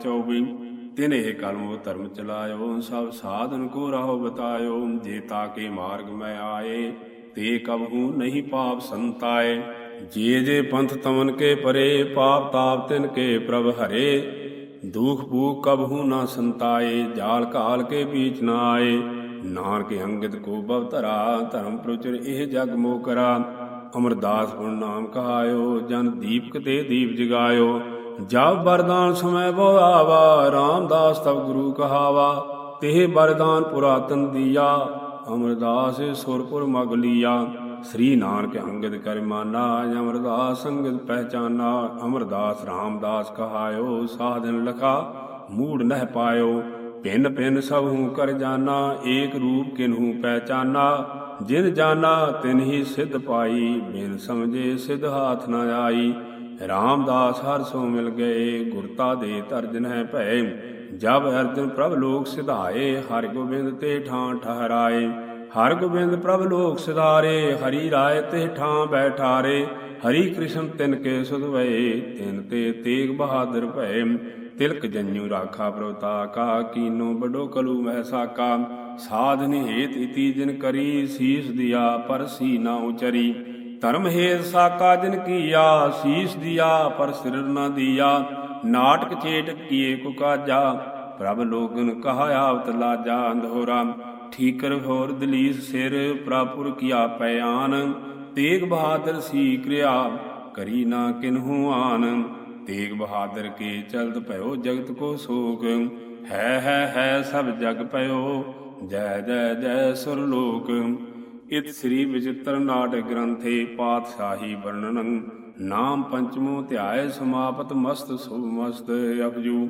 24 ਤਿਨ ਇਹ ਕਲਮੋ ਧਰਮ ਚਲਾਇਓ, ਸਭ ਸਾਧਨ ਕੋ ਰਾਹ ਬਤਾਇਓ, ਜੇ ਤਾਕੇ ਮਾਰਗ ਮੈਂ ਆਏ, ਤੇ ਕਬਹੂ ਨਹੀਂ ਪਾਪ ਸੰਤਾਏ। ਜੇ ਜੇ ਪੰਥ ਤਮਨ ਕੇ ਪਰੇ, ਪਾਪ ਤਾਪ ਤਿਨ ਕੇ ਪ੍ਰਭ ਹਰੇ। ਦੁਖ ਭੂਖ ਕਬਹੂ ਨਾ ਸੰਤਾਏ, ਜਾਲ ਕਾਲ ਕੇ ਬੀਚ ਨਾ ਆਏ। ਨਾਨਕ ਅੰਗਦ ਕੋ ਬਵ ਧਰਾ, ਧਰਮ ਪ੍ਰਚਰ ਇਹ ਜਗ ਮੋਹ ਕਰਾ। ਅਮਰਦਾਸ ਗੁਣ ਨਾਮ ਕਹਾਇਓ, ਜਨ ਦੀਪਕ ਤੇ ਦੀਪ ਜਗਾਇਓ। ਜਬ ਵਰਦਾਨ ਸਮੈ ਬੋ ਆਵਾ, ਰਾਮਦਾਸ ਤਬ ਗੁਰੂ ਕਹਾਵਾ, ਤੇ ਵਰਦਾਨ ਪੁਰਾਤਨ ਦੀਆ, ਅਮਰਦਾਸ ਸੁਰਪੁਰ ਮਗ ਲੀਆ। ਸ੍ਰੀ ਨਾਨਕ ਅੰਗਦ ਕਰ ਮਾਨਾ, ਅਮਰਦਾਸ ਸੰਗਤ ਪਹਿਚਾਨਾ, ਅਮਰਦਾਸ ਰਾਮਦਾਸ ਕਹਾਇਓ, ਸਾਧਨ ਲਖਾ, ਮੂੜ ਨਹਿ ਪਾਇਓ। ਪਿੰਨ ਪਿੰਨ ਸਭੂ ਕਰ ਜਾਣਾ ਏਕ ਰੂਪ ਕਿਨਹੂ ਪਹਿਚਾਨਾ। ਜਿਨ ਜਾਣਾ ਤਿਨ ਹੀ ਸਿਧ ਪਾਈ, ਬਿਨ ਸਮਝੇ ਸਿਧ ਹਾਥ ਨਾ ਆਈ। ਰਾਮਦਾਸ ਹਰ ਸੋ ਮਿਲ ਗਏ ਗੁਰਤਾ ਦੇ ਤਰਜਨ ਹੈ ਭੈ। ਜਬ ਅਰਜਨ ਪ੍ਰਭ ਲੋਕ ਸਿਧਾਏ, ਹਰ ਗੋਬਿੰਦ ਤੇ ਠਾਂ ਠਹਰਾਏ। ਹਰ ਗੋਬਿੰਦ ਪ੍ਰਭ ਲੋਕ ਸਿਧਾਰੇ, ਹਰੀ ਰਾਏ ਤੇ ਠਾਂ ਬੈਠਾਰੇ। ਹਰੀ ਕ੍ਰਿਸ਼ਨ ਤਿਨ ਕੇ ਸੁਧਵਏ ਤਿਨ ਤੇ ਤੇਗ ਬਹਾਦਰ ਭੈ। ਤਿਲਕ ਜੰਨੂ ਰਾਖਾ ਪ੍ਰਵਤਾ ਕਾ ਕੀਨੋ ਬਡੋ ਕਲੂ ਮਹਿਸਾ ਸਾਕਾ। ਸਾਧਨ ਹੇਤ ਇਤੀ ਜਿਨ ਕਰੀ, ਸੀਸ ਦਿਆ ਪਰ ਸੀ ਨਾ ਉਚਰੀ। ਧਰਮ ਹੇਤ ਸਾਕਾ ਜਿਨ ਕੀਆ, ਸੀਸ ਦਿਆ, ਪਰ ਸਿਰ ਨ ਦਿਆ। ਨਾਟਕ ਚੇਟ ਕੀਏ ਕੁ ਕਾਜਾ, ਪ੍ਰਭ ਲੋਗਨ ਕਹਾ ਆਵਤ ਲਾਜਾ ਅੰਧੋਰਾ। ਠੀਕਰ ਹੋਰ ਦਲੀਸ ਸਿਰ ਪ੍ਰਾਪੁਰ ਕੀਆ ਪਿਆਨ ਤੇਗ ਬਹਾਦਰ ਸੀ ਕਿਰਿਆ, ਕਰੀ ਨਾ ਕਿਨਹੂ ਆਨ। ਤੇਗ ਬਹਾਦਰ ਕੇ ਚਲਤ ਭਇਓ ਜਗਤ ਕੋ ਸੋਕ। ਹੈ ਹੈ ਹੈ ਸਭ ਜਗ ਭਇਓ, ਜੈ ਜੈ ਜੈ ਸੁਰ ਲੋਕ। ਇਤ ਸ੍ਰੀ ਵਿਚਿਤ੍ਰ ਨਾਟਕ ਗ੍ਰੰਥੇ ਪਾਤਸ਼ਾਹੀ ਵਰਣਨੰ। ਨਾਮ ਪੰਚਮੋ ਧਿਆਏ ਸਮਾਪਤ ਮਸਤ ਸੁਭ ਮਸਤ ਅਪਜੂ